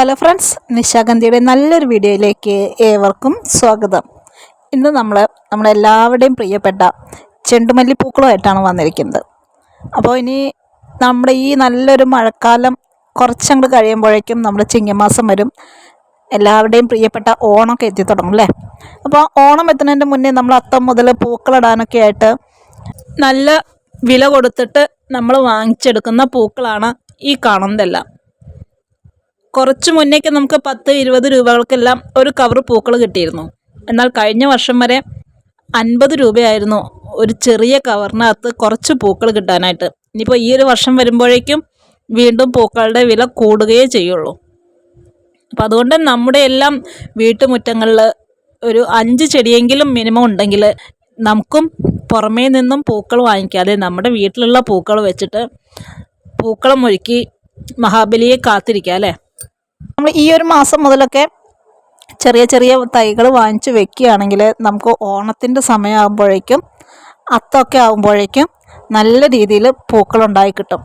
Hello friends നിശാഗന്ധിയുടെ നല്ലൊരു വീഡിയോയിലേക്ക് ഏവർക്കും സ്വാഗതം. ഇന്ന് നമ്മൾ നമ്മളെല്ലാവരുടെയും പ്രിയപ്പെട്ട ചെണ്ടുമല്ലിപ്പൂക്കളുമായിട്ടാണ് വന്നിരിക്കുന്നത്. അപ്പോൾ ഇനി നമ്മുടെ ഈ നല്ലൊരു മഴക്കാലം കുറച്ചങ്ങോട്ട് കഴിയുമ്പോഴേക്കും നമ്മുടെ ചിങ്ങമാസം വരും. എല്ലാവരുടെയും പ്രിയപ്പെട്ട ഓണമൊക്കെ എത്തി തുടങ്ങും അല്ലേ? അപ്പോൾ ഓണം എത്തുന്നതിന്റെ മുന്നേ നമ്മൾ അത്തം മുതൽ പൂക്കളിടാനൊക്കെ ആയിട്ട് നല്ല വില കൊടുത്തിട്ട് നമ്മൾ വാങ്ങിച്ചെടുക്കുന്ന പൂക്കളാണ് ഈ കാണുന്നതെല്ലാം. കുറച്ച് മുന്നേക്ക് നമുക്ക് പത്ത് ഇരുപത് രൂപകൾക്കെല്ലാം ഒരു കവർ പൂക്കൾ കിട്ടിയിരുന്നു. എന്നാൽ കഴിഞ്ഞ വർഷം വരെ അൻപത് രൂപയായിരുന്നു ഒരു ചെറിയ കവറിനകത്ത് കുറച്ച് പൂക്കൾ കിട്ടാനായിട്ട്. ഇനിയിപ്പോൾ ഈ ഒരു വർഷം വരുമ്പോഴേക്കും വീണ്ടും പൂക്കളുടെ വില കൂടുകയേ ചെയ്യുള്ളൂ. അപ്പം അതുകൊണ്ട് നമ്മുടെ എല്ലാം വീട്ടുമുറ്റങ്ങളിൽ ഒരു അഞ്ച് ചെടിയെങ്കിലും മിനിമം ഉണ്ടെങ്കിൽ നമുക്കും പുറമേ നിന്നും പൂക്കൾ വാങ്ങിക്കാതെ നമ്മുടെ വീട്ടിലുള്ള പൂക്കൾ വെച്ചിട്ട് പൂക്കളം ഒരുക്കി മഹാബലിയെ കാത്തിരിക്കുക അല്ലേ? നമ്മൾ ഈ ഒരു മാസം മുതലൊക്കെ ചെറിയ ചെറിയ തൈകൾ വാങ്ങിച്ച് വെക്കുകയാണെങ്കിൽ നമുക്ക് ഓണത്തിന്റെ സമയമാകുമ്പോഴേക്കും അത്തൊക്കെ ആകുമ്പോഴേക്കും നല്ല രീതിയിൽ പൂക്കളുണ്ടായി കിട്ടും.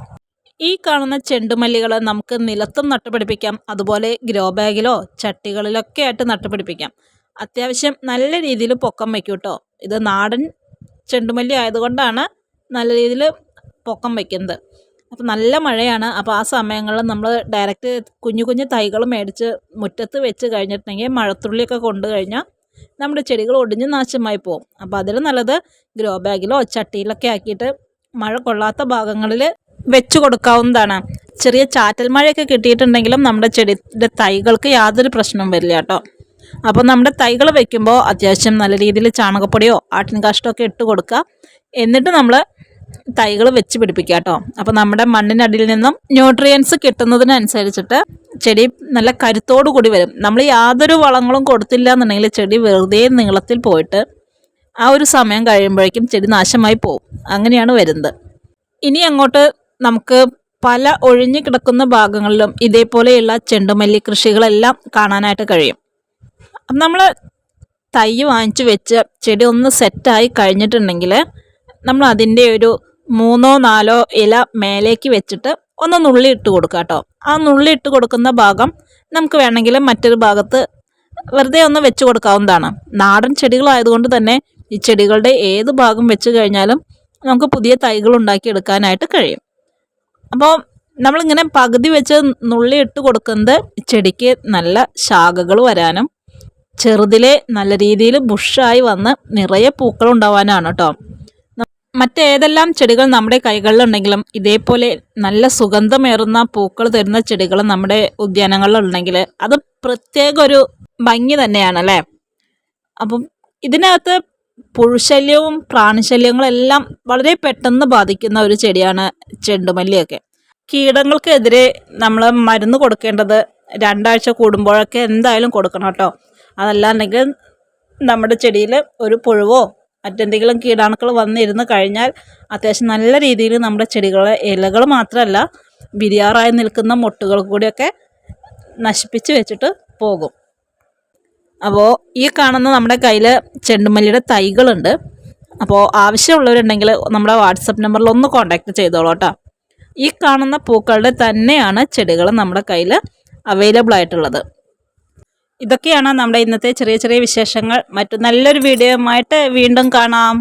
ഈ കാണുന്ന ചെണ്ടുമല്ലികൾ നമുക്ക് നിലത്തും നട്ടുപിടിപ്പിക്കാം. അതുപോലെ ഗ്രോ ബാഗിലോ ചട്ടികളിലൊക്കെ ആയിട്ട് നട്ടുപിടിപ്പിക്കാം. അത്യാവശ്യം നല്ല രീതിയിൽ പൊക്കം വയ്ക്കും കേട്ടോ ഇത് നാടൻ ചെണ്ടുമല്ലി ആയതുകൊണ്ടാണ് നല്ല രീതിയിൽ പൊക്കം വയ്ക്കുന്നത് അപ്പോൾ നല്ല മഴയാണ്. അപ്പോൾ ആ സമയങ്ങളിൽ നമ്മൾ ഡയറക്റ്റ് കുഞ്ഞു കുഞ്ഞു തൈകൾ മേടിച്ച് മുറ്റത്ത് വെച്ച് കഴിഞ്ഞിട്ടുണ്ടെങ്കിൽ മഴത്തുള്ളിയൊക്കെ കൊണ്ടു കഴിഞ്ഞാൽ നമ്മുടെ ചെടികൾ ഒടിഞ്ഞ് നാശമായി പോകും അപ്പോൾ അതിൽ നല്ലത് ഗ്രോ ബാഗിലോ ചട്ടിയിലൊക്കെ ആക്കിയിട്ട് മഴ കൊള്ളാത്ത ഭാഗങ്ങളിൽ വെച്ച് കൊടുക്കാവുന്നതാണ്. ചെറിയ ചാറ്റൽ മഴയൊക്കെ കിട്ടിയിട്ടുണ്ടെങ്കിലും നമ്മുടെ ചെടിയുടെ തൈകൾക്ക് യാതൊരു പ്രശ്നവും വരില്ല കേട്ടോ. അപ്പോൾ നമ്മുടെ തൈകൾ വെക്കുമ്പോൾ അത്യാവശ്യം നല്ല രീതിയിൽ ചാണകപ്പൊടിയോ ആട്ടിൻ കാഷ്ടമൊക്കെ ഇട്ട് കൊടുക്കുക. എന്നിട്ട് നമ്മൾ തൈകൾ വെച്ച് പിടിപ്പിക്കുക കേട്ടോ. അപ്പോൾ നമ്മുടെ മണ്ണിനടിയിൽ നിന്നും ന്യൂട്രിയൻസ് കിട്ടുന്നതിനനുസരിച്ചിട്ട് ചെടി നല്ല കരുത്തോടു കൂടി വരും. നമ്മൾ യാതൊരു വളങ്ങളും കൊടുത്തില്ല എന്നുണ്ടെങ്കിൽ ചെടി വെറുതെ നീളത്തിൽ പോയിട്ട് ആ ഒരു സമയം കഴിയുമ്പോഴേക്കും ചെടി നാശമായി പോകും. അങ്ങനെയാണ് വരുന്നത്. ഇനി അങ്ങോട്ട് നമുക്ക് പല ഒഴിഞ്ഞു കിടക്കുന്ന ഭാഗങ്ങളിലും ഇതേപോലെയുള്ള ചെണ്ടുമല്ലി കൃഷികളെല്ലാം കാണാനായിട്ട് കഴിയും. നമ്മൾ തൈ വാങ്ങിച്ചു വെച്ച് ചെടി ഒന്ന് സെറ്റായി കഴിഞ്ഞിട്ടുണ്ടെങ്കിൽ നമ്മൾ അതിന്റെ ഒരു മൂന്നോ നാലോ ഇല മേലേക്ക് വെച്ചിട്ട് ഒന്ന് നുള്ളി ഇട്ട് കൊടുക്കുക കേട്ടോ. ആ നുള്ളി ഇട്ട് കൊടുക്കുന്ന ഭാഗം നമുക്ക് വേണമെങ്കിൽ മറ്റൊരു ഭാഗത്ത് വെറുതെ ഒന്ന് വെച്ച് കൊടുക്കാവുന്നതാണ്. നാടൻ ചെടികളായതുകൊണ്ട് തന്നെ ഈ ചെടികളുടെ ഏത് ഭാഗം വെച്ച് കഴിഞ്ഞാലും നമുക്ക് പുതിയ തൈകൾ ഉണ്ടാക്കി എടുക്കാനായിട്ട് കഴിയും. അപ്പോൾ നമ്മളിങ്ങനെ പകുതി വെച്ച് നുള്ളി ഇട്ട് കൊടുക്കുന്നത് ചെടിക്ക് നല്ല ശാഖകൾ വരാനും ചെറുതിലെ നല്ല രീതിയിൽ ബുഷായി വന്ന് നിറയെ പൂക്കൾ ഉണ്ടാവാനാണ് കേട്ടോ. മറ്റേതെല്ലാം ചെടികൾ നമ്മുടെ കൈകളിലുണ്ടെങ്കിലും ഇതേപോലെ നല്ല സുഗന്ധമേറുന്ന പൂക്കൾ തരുന്ന ചെടികൾ നമ്മുടെ ഉദ്യാനങ്ങളിലുണ്ടെങ്കിൽ അത് പ്രത്യേക ഒരു ഭംഗി തന്നെയാണ് അല്ലേ അപ്പം ഇതിനകത്ത് പുഴുശല്യവും പ്രാണിശല്യങ്ങളെല്ലാം വളരെ പെട്ടെന്ന് ബാധിക്കുന്ന ഒരു ചെടിയാണ് ചെണ്ടുമല്ലിയൊക്കെ. കീടങ്ങൾക്കെതിരെ നമ്മൾ മരുന്ന് കൊടുക്കേണ്ടത് രണ്ടാഴ്ച കൂടുമ്പോഴൊക്കെ എന്തായാലും കൊടുക്കണം കേട്ടോ. അതല്ലാണ്ടെങ്കിൽ നമ്മുടെ ചെടിയിൽ ഒരു പുഴുവോ മറ്റെന്തെങ്കിലും കീടാണുക്കൾ വന്നിരുന്ന് കഴിഞ്ഞാൽ അത്യാവശ്യം നല്ല രീതിയിൽ നമ്മുടെ ചെടികളെ ഇലകൾ മാത്രമല്ല ബിരിയാറായി നിൽക്കുന്ന മുട്ടുകൾ കൂടിയൊക്കെ നശിപ്പിച്ച് വെച്ചിട്ട് പോകും. അപ്പോൾ ഈ കാണുന്ന നമ്മുടെ കയ്യിൽ ചെണ്ടുമല്ലിയുടെ തൈകളുണ്ട്. അപ്പോൾ ആവശ്യമുള്ളവരുണ്ടെങ്കിൽ നമ്മുടെ വാട്സപ്പ് നമ്പറിൽ ഒന്ന് കോൺടാക്റ്റ് ചെയ്തോളൂ കേട്ടോ. ഈ കാണുന്ന പൂക്കളുടെ തന്നെയാണ് ചെടികൾ നമ്മുടെ കയ്യിൽ അവൈലബിൾ ആയിട്ടുള്ളത്. ഇതൊക്കെയാണ് നമ്മുടെ ഇന്നത്തെ ചെറിയ ചെറിയ വിശേഷങ്ങൾ. മറ്റു നല്ലൊരു വീഡിയോയുമായിട്ട് വീണ്ടും കാണാം.